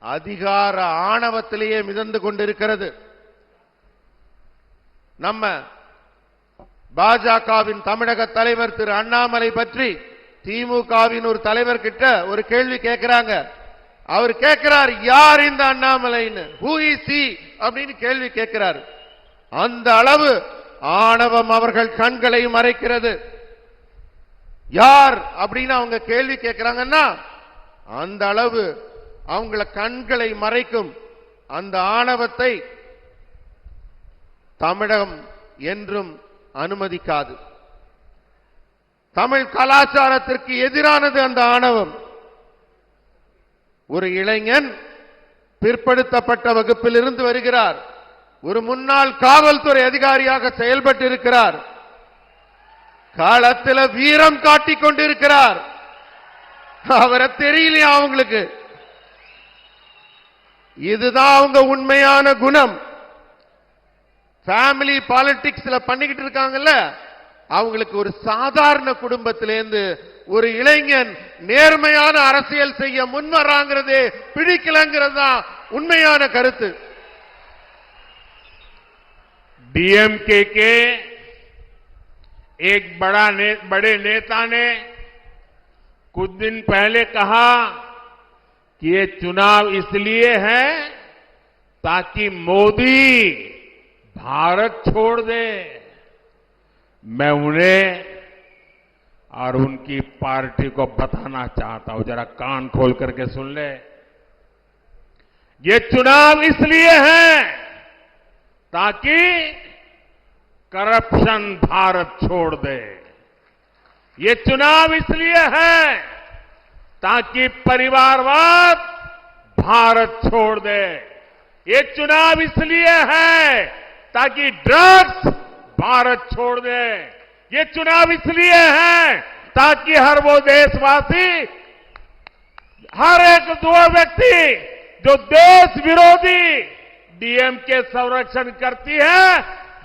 அதிகார ஆணவத்திலேயே மிதந்து கொண்டிருக்கிறது. நம்ம பாஜகவின் தமிழக தலைவர் திரு அண்ணாமலை பற்றி திமுகவின் ஒரு தலைவர் கிட்ட ஒரு கேள்வி கேட்கிறாங்க. அவர் கேட்கிறார் யார் இந்த அண்ணாமலைன்னு? Who is he? அப்படின்னு கேள்வி கேட்கிறார். அந்த அளவு ஆணவம் அவர்கள் கண்களை மறைக்கிறது. யார் அப்படின்னு அவங்க கேள்வி கேட்கிறாங்கன்னா அந்த அளவு அவங்கள கண்களை மறைக்கும் அந்த ஆணவத்தை தமிழகம் என்றும் அனுமதிக்காது. தமிழ் கலாச்சாரத்திற்கு எதிரானது அந்த ஆணவம். ஒரு இளைஞன் பிற்படுத்தப்பட்ட வகுப்பில் இருந்து வருகிறார். ஒரு முன்னாள் காவல்துறை அதிகாரியாக செயல்பட்டு இருக்கிறார் காலத்தில் வீரம் காட்டிக் கொண்டிருக்கிறார். அவரை தெரியலையா அவங்களுக்கு? இதுதான் அவங்க உண்மையான குணம் ஃபேமிலி பாலிடிக்ஸ்ல பண்ணிக்கிட்டு இருக்காங்கல்ல அவங்களுக்கு ஒரு சாதாரண குடும்பத்திலேருந்து ஒரு இளைஞன் நேர்மையான அரசியல் செய்ய முன் வர்றாங்கிறதே பிடிக்கலங்கிறது தான் உண்மையான கருத்து डीएमके के एक बड़ा ने, बड़े नेता ने कुछ दिन पहले कहा कि ये चुनाव इसलिए है ताकि मोदी भारत छोड़ दे। मैं उन्हें और उनकी पार्टी को बताना चाहता हूँ। जरा कान खोल करके सुन ले। ये चुनाव इसलिए है ताकि करप्शन भारत छोड़ दे। ये चुनाव इसलिए है ताकि परिवारवाद भारत छोड़ दे ये चुनाव इसलिए है ताकि ड्रग्स भारत छोड़ दे ये चुनाव इसलिए है ताकि हर वो देशवासी हर एक दो व्यक्ति जो देश विरोधी डीएम के संरक्षण करती है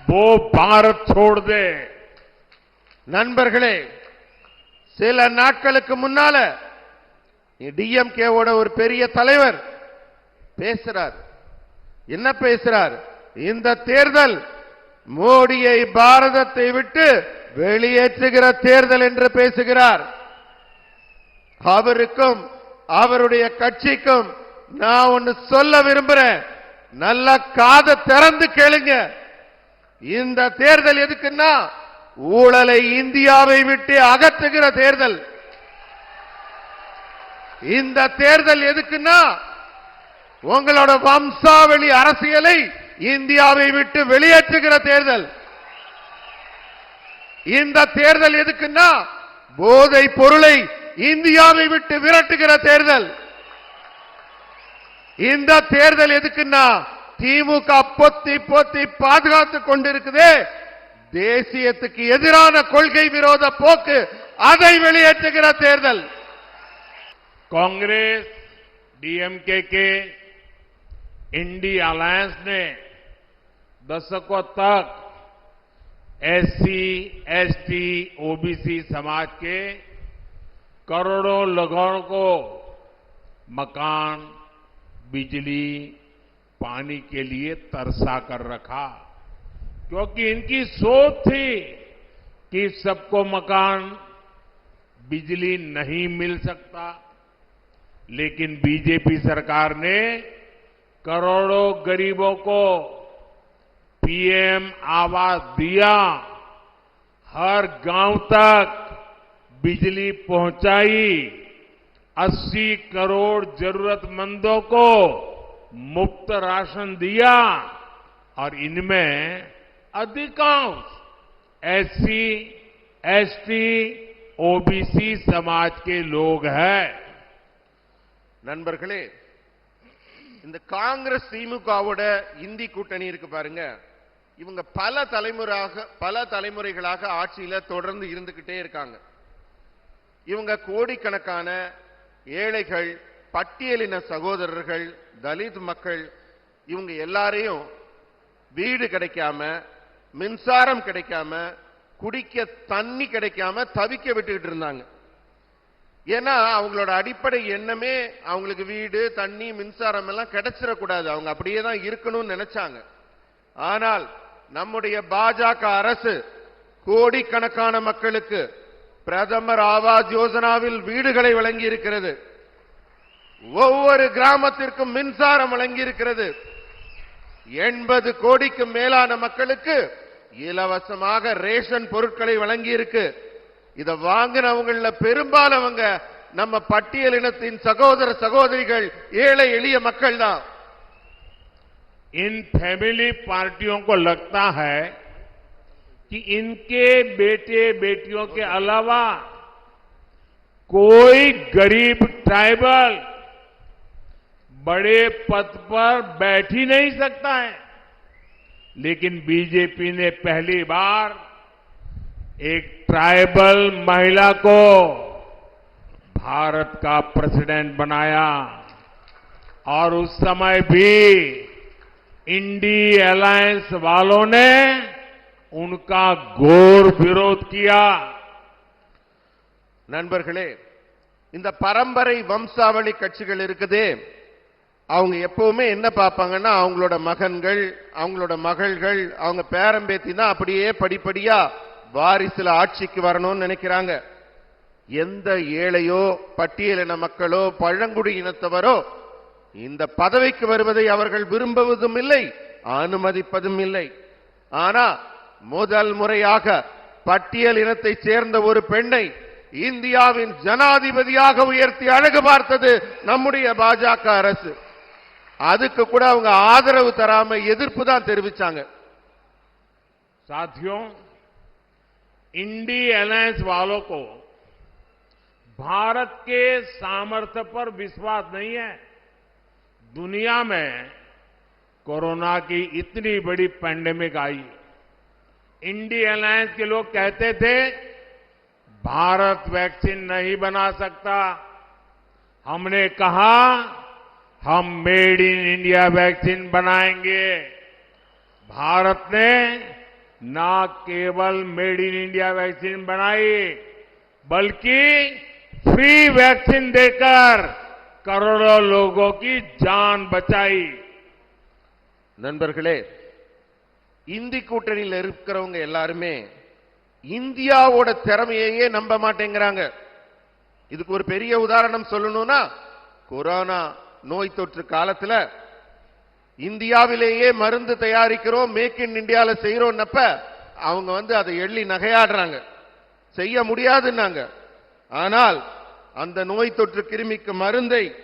वो भारत छोड़ दे நண்பர்களே சில நாட்களுக்கு முன்னால டிஎம்கேவோட ஒரு பெரிய தலைவர் பேசுறார். என்ன பேசுறார்? இந்த தேர்தல் மோடியை பாரதத்தை விட்டு வெளியேற்றுகிற தேர்தல் என்று பேசுகிறார். அவருக்கும் அவருடைய கட்சிக்கும் நான் ஒன்னு சொல்ல விரும்புறேன். நல்ல காத திறந்து கேளுங்க. இந்த தேர்தல் எதுக்குன்னா ஊழலை இந்தியாவை விட்டு அகற்றுகிற தேர்தல். இந்த தேர்தல் எதுக்குன்னா உங்களோட வம்சாவளி அரசியலை இந்தியாவை விட்டு வெளியேற்றுகிற தேர்தல். இந்த தேர்தல் எதுக்குன்னா போதை பொருளை இந்தியாவை விட்டு விரட்டுகிற தேர்தல். இந்த தேர்தல் எதுக்குன்னா திமுக பொத்தி பொத்தி பாதுகாத்துக் கொண்டிருக்குதே தேசியத்துக்கு எதிரான கொள்கை விரோத போக்கு அதை வெளியேற்றுகிற தேர்தல். कांग्रेस डीएमके के इंडी अलायंस ने दशकों तक एससी, एसटी, ओबीसी समाज के करोड़ों लोगों को मकान बिजली पानी के लिए तरसा कर रखा। क्योंकि इनकी सोच थी कि सबको मकान बिजली नहीं मिल सकता। लेकिन बीजेपी सरकार ने करोड़ों गरीबों को पीएम आवास दिया। हर गाँव तक बिजली पहुंचाई। 80 करोड़ जरूरतमंदों को मुफ़्त राशन दिया। और इनमें अधिकांश एससी, एसटी, ओबीसी समाज के लोग हैं। நண்பர்களே இந்த காங்கிரஸ் திமுகவோட இந்தி கூட்டணி இருக்கு பாருங்க. இவங்க பல தலைமுறையாக பல தலைமுறைகளாக ஆட்சியில தொடர்ந்து இருந்துகிட்டே இருக்காங்க. இவங்க கோடிக்கணக்கான ஏழைகள் பட்டியலின சகோதரர்கள் தலித் மக்கள் இவங்க எல்லாரையும் வீடு கிடைக்காம மின்சாரம் கிடைக்காம குடிக்க தண்ணி கிடைக்காம தவிக்க விட்டுக்கிட்டு இருந்தாங்க. ஏன்னா அவங்களோட அடிப்படை எண்ணமே அவங்களுக்கு வீடு தண்ணி மின்சாரம் எல்லாம் கிடைச்சிடக்கூடாது. அவங்க அப்படியே தான் இருக்கணும்னு நினைச்சாங்க. ஆனால் நம்முடைய பாஜக அரசு கோடிக்கணக்கான மக்களுக்கு பிரதமர் ஆவாஸ் யோஜனாவில் வீடுகளை வழங்கி இருக்கிறது ஒவ்வொரு கிராமத்திற்கும் மின்சாரம் வழங்கி இருக்கிறது எண்பது கோடிக்கு மேலான மக்களுக்கு இலவசமாக ரேஷன் பொருட்களை வழங்கி இருக்கு இத வாங்கினவங்கள பெரும்பாலவங்க நம்ம பட்டியலினத்தின் சகோதர சகோதரிகள் ஏழை எளிய மக்கள் தான் इन फैमिली पार्टियों को लगता है कि इनके बेटे बेटियों के अलावा कोई गरीब ट्राइबल बड़े पद पर बैठ ही नहीं सकता है लेकिन बीजेपी ने पहली बार एक ट्राइबल महिला को भारत का प्रेसिडेंट बनाया और उस समय भी इंडी अलायंस वालों ने उनका घोर विरोध किया நண்பர்களே இந்த பரம்பரை வம்சாவளி கட்சிகள் இருக்குதே அவங்க எப்பவுமே என்ன பார்ப்பாங்கன்னா அவங்களோட மகன்கள் அவங்களோட மகள்கள் அவங்க பேரம்பேத்தி தான் அப்படியே படிப்படியா வாரிசுல ஆட்சிக்கு வரணும்னு நினைக்கிறாங்க. எந்த ஏழையோ பட்டியலின மக்களோ பழங்குடி இனத்தவரோ இந்த பதவிக்கு வருவதை அவர்கள் விரும்புவதும் இல்லை அனுமதிப்பதும் இல்லை. ஆனா முதல் முறையாக பட்டியல் இனத்தை சேர்ந்த ஒரு பெண்ணை இந்தியாவின் ஜனாதிபதியாக உயர்த்தி அழகு பார்த்தது நம்முடைய பாஜக அரசு. அதுக்கு கூட அவங்க ஆதரவு தராம எதிர்ப்பு தான் தெரிவிச்சாங்க. சாத்தியம்? इंडी अलायंस वालों को भारत के सामर्थ्य पर विश्वास नहीं है। दुनिया में कोरोना की इतनी बड़ी पैंडेमिक आई। इंडी अलायंस के लोग कहते थे, भारत वैक्सीन नहीं बना सकता। हमने कहा, हम मेड इन इंडिया वैक्सीन बनाएँगे। भारत ने न केवल मेड इन इंडिया वैक्सीन बनाई बल्कि फ्री वैक्सीन देकर करोड़ों लोगों की जान बचाई நண்பர்களே இந்தி கூட்டணியில் இருக்கிறவங்க எல்லாருமே இந்தியாவோட திறமையையே நம்ப மாட்டேங்கிறாங்க இதுக்கு ஒரு பெரிய உதாரணம் சொல்லணும்னா கொரோனா நோய் தொற்று காலத்துல இந்தியாவிலேயே மருந்து தயாரிக்கிறோம் மேக் இன் இந்தியால செய்யறோம்னப்ப அவங்க வந்து அதை எள்ளி நகையாடுறாங்க. செய்ய முடியாதுன்னாங்க. ஆனால் அந்த நோய் தொற்று கிருமிக்கு மருந்தை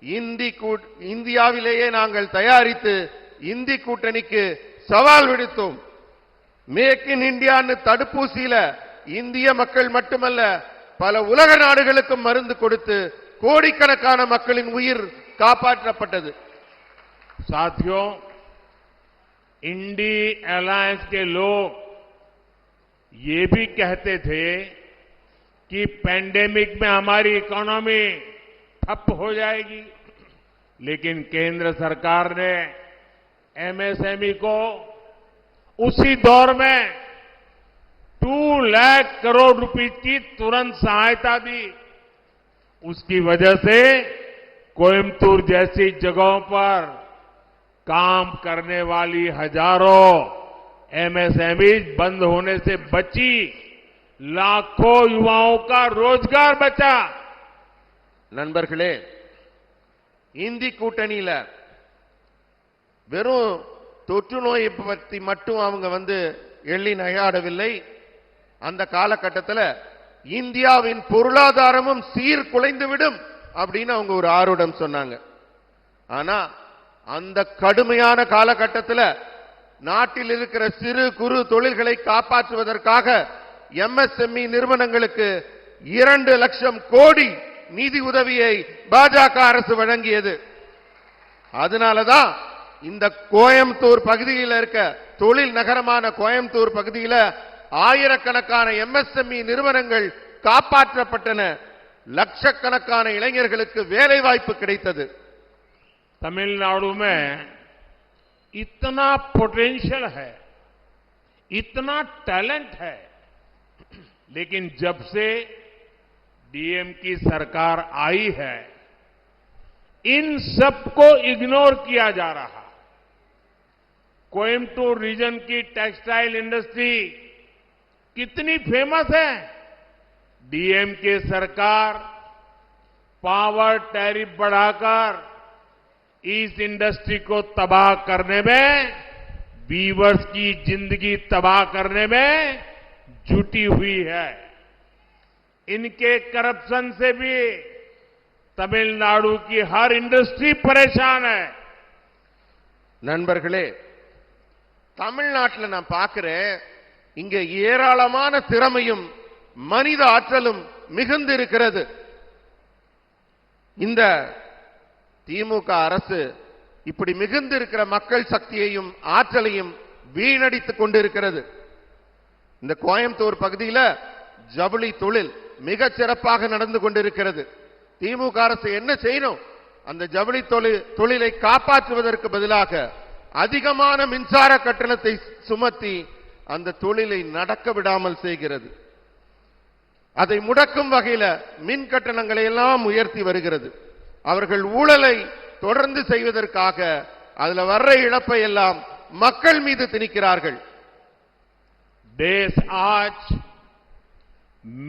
இந்தி கூட்- இந்தியாவிலேயே நாங்கள் தயாரித்து இந்தி கூட்டணிக்கு சவால் விடுத்தோம். மேக் இன் இந்தியான்னு தடுப்பூசியில இந்திய மக்கள் மட்டுமல்ல பல உலக நாடுகளுக்கும் மருந்து கொடுத்து கோடிக்கணக்கான மக்களின் உயிர் காப்பாற்றப்பட்டது. साथियों, इंडी अलायंस के लोग ये भी कहते थे कि पैंडेमिक में हमारी इकोनॉमी ठप हो जाएगी। लेकिन केंद्र सरकार ने एमएसएमई को उसी दौर में टू लाख करोड़ रुपीस की तुरंत सहायता दी। उसकी वजह से कोयम्बतूर जैसी जगहों पर काम करने वाली हजारों एमएसएमई बंद होने से बची लाखों युवाओं का रोजगार बचा நண்பர்களே இந்தி கூட்டணியில வெறும் தொற்று நோயை பற்றி மட்டும் அவங்க வந்து எள்ளி நகையாடவில்லை அந்த காலகட்டத்தில் இந்தியாவின் பொருளாதாரமும் சீர்குலைந்துவிடும் அப்படின்னு அவங்க ஒரு ஆர்வடம் சொன்னாங்க ஆனா அந்த கடுமையான காலகட்டத்தில் நாட்டில் இருக்கிற சிறு குறு தொழில்களை காப்பாற்றுவதற்காக எம்எஸ்எம்இ நிறுவனங்களுக்கு இரண்டு லட்சம் கோடி நிதி உதவியை பாஜக அரசு வழங்கியது. அதனாலதான் இந்த கோயம்புத்தூர் பகுதியில் இருக்க தொழில் நகரமான கோயம்புத்தூர் பகுதியில் ஆயிரக்கணக்கான எம்எஸ்எம்இ நிறுவனங்கள் காப்பாற்றப்பட்டன. லட்சக்கணக்கான இளைஞர்களுக்கு வேலை வாய்ப்பு கிடைத்தது. तमिलनाडु में इतना पोटेंशियल है, इतना टैलेंट है, लेकिन जब से डीएम की सरकार आई है, इन सबको इग्नोर किया जा रहा। कोयम्बटूर रीजन की टेक्सटाइल इंडस्ट्री कितनी फ़ेमस है? डीएम के सरकार पावर टैरिफ बढ़ाकर इस इंडस्ट्री को तबाह करने में बीवर्स की जिंदगी तबाह करने में जुटी हुई है इनके करप्शन से भी तमिलनाडु की हर इंडस्ट्री परेशान है நண்பர்களே தமிழ்நாட்டில் நான் பார்க்கிறேன் இங்க ஏராளமான திறமையும் மனித ஆற்றலும் மிகுந்து இருக்கிறது இந்த திமுக அரசு இப்படி மிகுந்திருக்கிற மக்கள் சக்தியையும் ஆற்றலையும் வீணடித்துக் கொண்டிருக்கிறது. இந்த கோயம்புத்தூர் பகுதியில் ஜவுளி தொழில் மிக சிறப்பாக நடந்து கொண்டிருக்கிறது. திமுக அரசு என்ன செய்யணும்? அந்த ஜவுளி தொழில் தொழிலை காப்பாற்றுவதற்கு பதிலாக அதிகமான மின்சார கட்டணத்தை சுமத்தி அந்த தொழிலை நடக்க விடாமல் செய்கிறது. அதை முடக்கும் வகையில மின் கட்டணங்களை எல்லாம் உயர்த்தி வருகிறது. அவர்கள் ஊழலை தொடர்ந்து செய்வதற்காக அதுல வர்ற இழப்பை எல்லாம் மக்கள் மீது திணிக்கிறார்கள் देश आज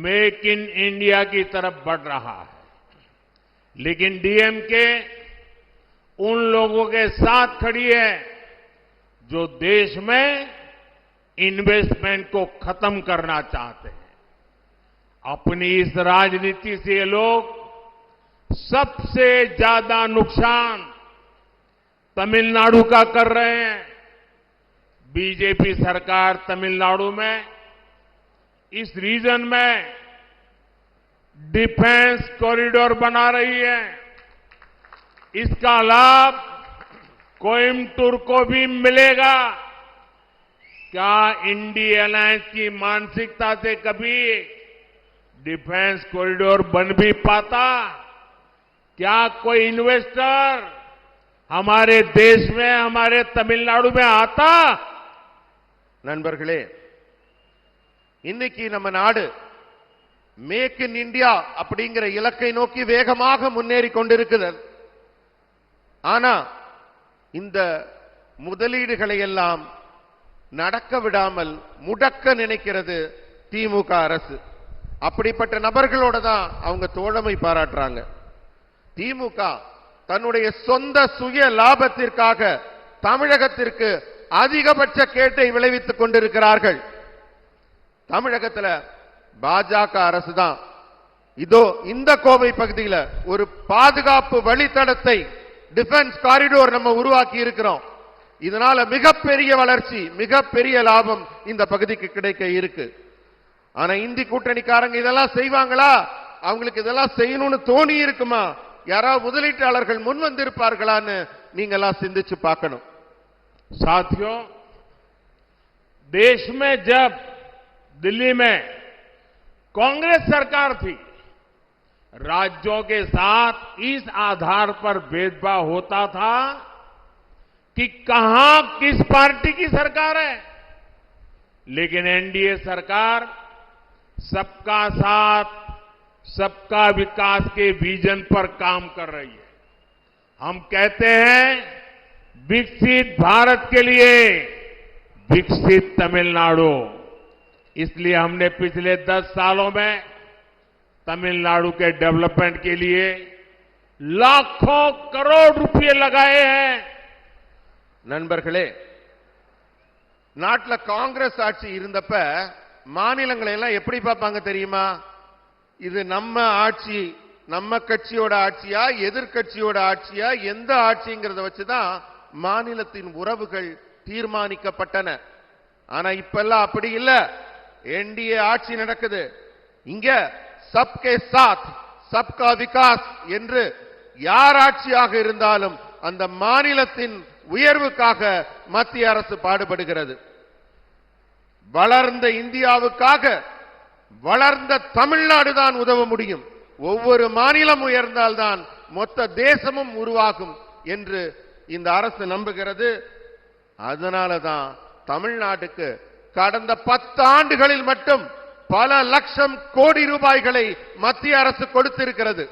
मेक इन इंडिया की तरफ बढ़ रहा है लेकिन डीएम के उन लोगों के साथ खड़ी है जो देश में इन्वेस्टमेंट को खत्म करना चाहते हैं अपनी इस राजनीति से ये लोग सबसे ज़्यादा नुकसान तमिलनाडु का कर रहे हैं। बीजेपी सरकार तमिलनाडु में, इस रीजन में डिफेंस कॉरिडोर बना रही है। इसका लाभ कोयम्बटूर को भी मिलेगा। क्या इंडी अलायंस की मानसिकता से कभी डिफेंस कॉरिडोर बन भी पाता? क्या कोई इन्वेस्टर हमारे देश में हमारे तमिलनाडु में आता நண்பர்களே இன்னைக்கு நம்ம நாடு மேக் இன் இந்தியா அப்படிங்கிற இலக்கை நோக்கி வேகமாக முன்னேறி கொண்டிருக்கிறது ஆனா இந்த முதலீடுகளை எல்லாம் நடக்க விடாமல் முடக்க நினைக்கிறது திமுக அரசு அப்படிப்பட்ட நபர்களோட தான் அவங்க தோழமை பாராட்டுறாங்க திமுக தன்னுடைய சொந்த சுய லாபத்திற்காக தமிழகத்திற்கு அதிகபட்ச கேட்டை விளைவித்துக் கொண்டிருக்கிறார்கள். தமிழகத்துல பாஜக அரசு தான். இதோ இந்த கோவை பகுதியில ஒரு பாதுகாப்பு வழித்தடத்தை டிஃபென்ஸ் காரிடோர் நம்ம உருவாக்கி இருக்கிறோம். இதனால மிகப்பெரிய வளர்ச்சி மிகப்பெரிய லாபம் இந்த பகுதிக்கு கிடைக்க இருக்கு. ஆனா இந்தி கூட்டணிக்காரங்க இதெல்லாம் செய்வாங்களா? அவங்களுக்கு இதெல்லாம் செய்யணும்னு தோணி இருக்குமா? யாராவது முதலீட்டாளர்கள் முன் வந்திருப்பார்களான்னு நீங்க எல்லாம் சிந்திச்சு பார்க்கணும் साथियों देश में जब दिल्ली में कांग्रेस सरकार थी राज्यों के साथ इस आधार पर भेदभाव होता था कि कहां किस पार्टी की सरकार है लेकिन एनडीए सरकार सबका साथ सबका विकास के विजन पर काम कर रही है हम कहते हैं विकसित भारत के लिए विकसित तमिलनाडु इसलिए हमने पिछले दस सालों में तमिलनाडु के डेवलपमेंट के लिए लाखों करोड़ रुपए लगाए हैं நண்பர்களே நாட்டுல காங்கிரஸ் ஆட்சி இருந்தப்ப மாநிலங்களை எல்லாம் எப்படி பார்ப்பாங்க தெரியுமா இது நம்ம ஆட்சி நம்ம கட்சியோட ஆட்சியா எதிர்கட்சியோட ஆட்சியா எந்த ஆட்சிங்கிறத வச்சுதான் மாநிலத்தின் உறவுகள் தீர்மானிக்கப்பட்டன. ஆனா இப்பெல்லாம் அப்படி இல்ல. என்டிஏ ஆட்சி நடக்குது. இங்க சப்கே சாத் சப்கா விகாஸ் என்று யார் ஆட்சியாக இருந்தாலும் அந்த மாநிலத்தின் உயர்வுக்காக மத்திய அரசு பாடுபடுகிறது. வளர்ந்த இந்தியாவுக்காக வளர்ந்த தமிழ்நாடு தான் உதவ முடியும். ஒவ்வொரு மாநிலம் உயர்ந்தால்தான் மொத்த தேசமும் உருவாகும் என்று இந்த அரசு நம்புகிறது. அதனால தான் தமிழ்நாட்டுக்கு கடந்த பத்து ஆண்டுகளில் மட்டும் பல லட்சம் கோடி ரூபாய்களை மத்திய அரசு கொடுத்திருக்கிறது.